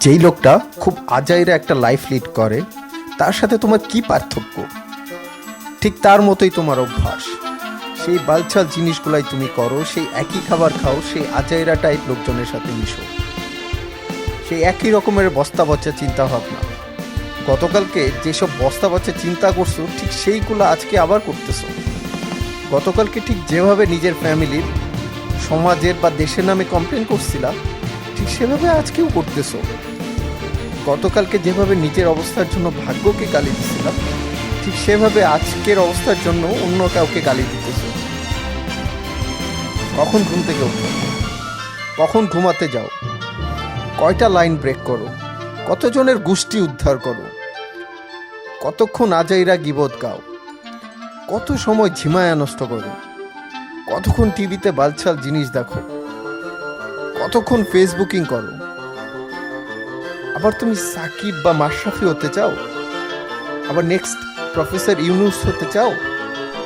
যেই লোকটা খুব আজাইরা একটা লাইফ লিড করে, তার সাথে তোমার কি পার্থক্য? ঠিক তার মতোই তোমার অভ্যাস। সেই বালছাল জিনিসগুলাই তুমি করো, সেই একই খাবার খাও, সেই আজাইরা টাইপ লোকজনের সাথে মিশো। সেই একই রকমের বস্তা বচ্চা চিন্তা ভাবনা। গতকালকে যেসব বস্তা বচ্চা চিন্তা করছ, ঠিক সেইগুলো আজকে আবার করতেছো। গতকালকে ঠিক যেভাবে নিজের ফ্যামিলির সমাজের বা দেশের নামে কমপ্লেন করছিলা ঠিক সেভাবে আজকেও করতেছো। গতকালকে যেভাবে নিজের অবস্থার জন্য ভাগ্যকে গালি দিছিলাম, ঠিক সেভাবে আজকের অবস্থার জন্য অন্য কাউকে গালি দিতেছো। কখন ঘুম থেকে ওঠো কখন ঘুমাতে যাও? কয়টা লাইন ব্রেক করো? কতজনের গোষ্ঠী উদ্ধার করো? কতক্ষণ আজাইরা গিবত গাও? কত সময় ঝিমায়া নষ্ট করো? কতক্ষণ টিভিতে বালছাল জিনিস দেখো? কতক্ষণ ফেসবুকিং করো? আবার তুমি সাকিব বা মাশরাফি হতে চাও? আবার নেক্সট প্রফেসর ইউনুস হতে চাও?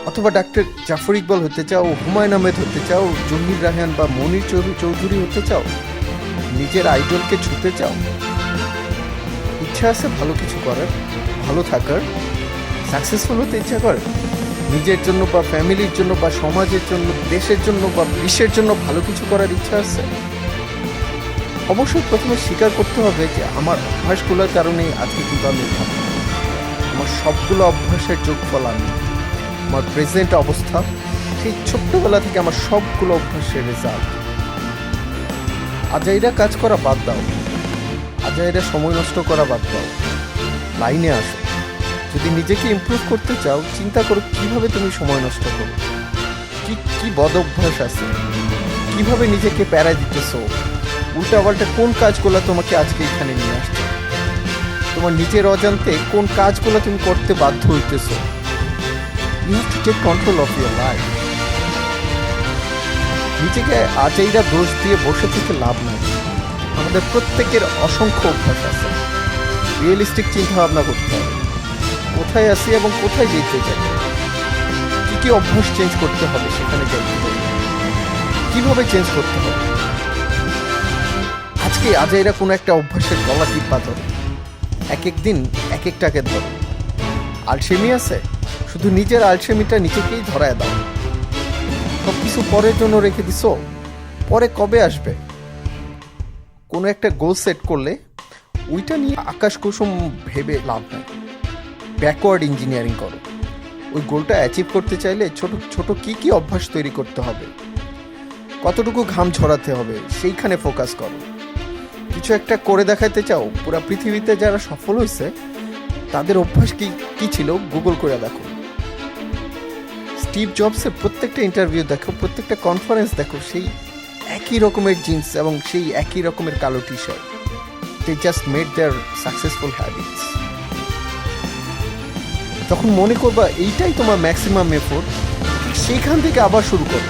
অথবা ডাক্তার জাফর ইকবাল হতে চাও? হুমায়ুন আহমেদ হতে চাও? জহির রাহান বা মনির চৌধুরী চৌধুরী হতে চাও? নিজের আইডলকে ছুতে চাও? ইচ্ছা আছে ভালো কিছু করার, ভালো থাকার। সাকসেসফুল হতে ইচ্ছা করে। নিজের জন্য বা ফ্যামিলির জন্য বা সমাজের জন্য, দেশের জন্য বা বিশ্বের জন্য ভালো কিছু করার ইচ্ছা আছে। অবশ্যই প্রথমে স্বীকার করতে হবে যে আমার অভ্যাসগুলোর কারণেই আজকে কিন্তু আমি। আমার সবগুলো অভ্যাসের যোগফল আমি, আমার প্রেজেন্ট অবস্থা, সেই ছোট্টবেলা থেকে আমার সবগুলো অভ্যাসের রেজাল্ট আজাইরা কাজ করা বাদ দাও। আজাইরা সময় নষ্ট করা বাদ দাও। লাইনে আসো। যদি নিজেকে ইমপ্রুভ করতে চাও, চিন্তা করো কীভাবে তুমি সময় নষ্ট করো। কি কি বদ অভ্যাস আছে? কীভাবে নিজেকে প্যারা দিতেছো? উল্টাপাল্টা কোন কাজগুলো তোমাকে আজকে এখানে নিয়ে আসছে? তোমার নিজের অজান্তে কোন কাজগুলো তুমি করতে বাধ্য হইতেছ? You to take control of your life নিজেকে আজাইরা দোষ দিয়ে বসে থেকে লাভ নাই। আমাদের প্রত্যেকের অসংখ্য অভ্যাস আছে। রিয়েলিস্টিক চিন্তা ভাবনা করতে হবে। কোথায় আছি এবং কোথায় যেতে চাই কী কী অভ্যাস চেঞ্জ করতে হবে সেখানে হবে কীভাবে চেঞ্জ করতে হবে? আজকে এরা কোনো একটা অভ্যাসের গলা টিপা ধরো। এক এক দিন এক একটাকে ধরো। আলসেমি আছে? শুধু নিজের আলসেমিটা নিজেকেই ধরায় দাও। সব কিছু পরের জন্য রেখে দিছো? পরে কবে আসবে? কোনো একটা গোল সেট করলে ওইটা নিয়ে আকাশ কুসুম ভেবে লাভ নাই। ব্যাকওয়ার্ড ইঞ্জিনিয়ারিং করো। ওই গোলটা অ্যাচিভ করতে চাইলে ছোট ছোট কি কি অভ্যাস তৈরি করতে হবে? কতটুকু ঘাম ঝরাতে হবে? সেইখানে ফোকাস করো। কিছু একটা করে দেখাতে চাও? পুরো পৃথিবীতে যারা সফল হয়েছে তাদের অভ্যাস কি কি ছিল? গুগল করে দেখো। স্টিভ জবসের প্রত্যেকটা ইন্টারভিউ দেখো, প্রত্যেকটা কনফারেন্স দেখো, সেই একই রকমের জিন্স এবং সেই একই রকমের কালো T shirt they just made their successful habits তখন মনে করবা, এইটাই তোমার ম্যাক্সিমাম এফোর্ট সেইখান থেকে আবার শুরু করো।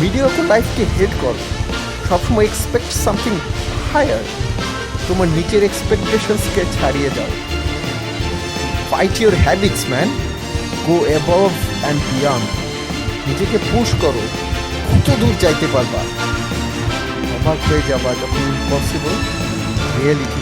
মিডিয়াকল লাইফকে হেড করো। সবসময় এক্সপেক্ট সামথিং হায়ার তোমার নিচের এক্সপেকটেশনসকে ছাড়িয়ে যাও। Fight your habits man go above and beyond নিজেকে পুশ করো। কত দূর যাইতে পারবা? অবাক হয়ে যাবা যখন ইম্পসিবল রিয়েলিটি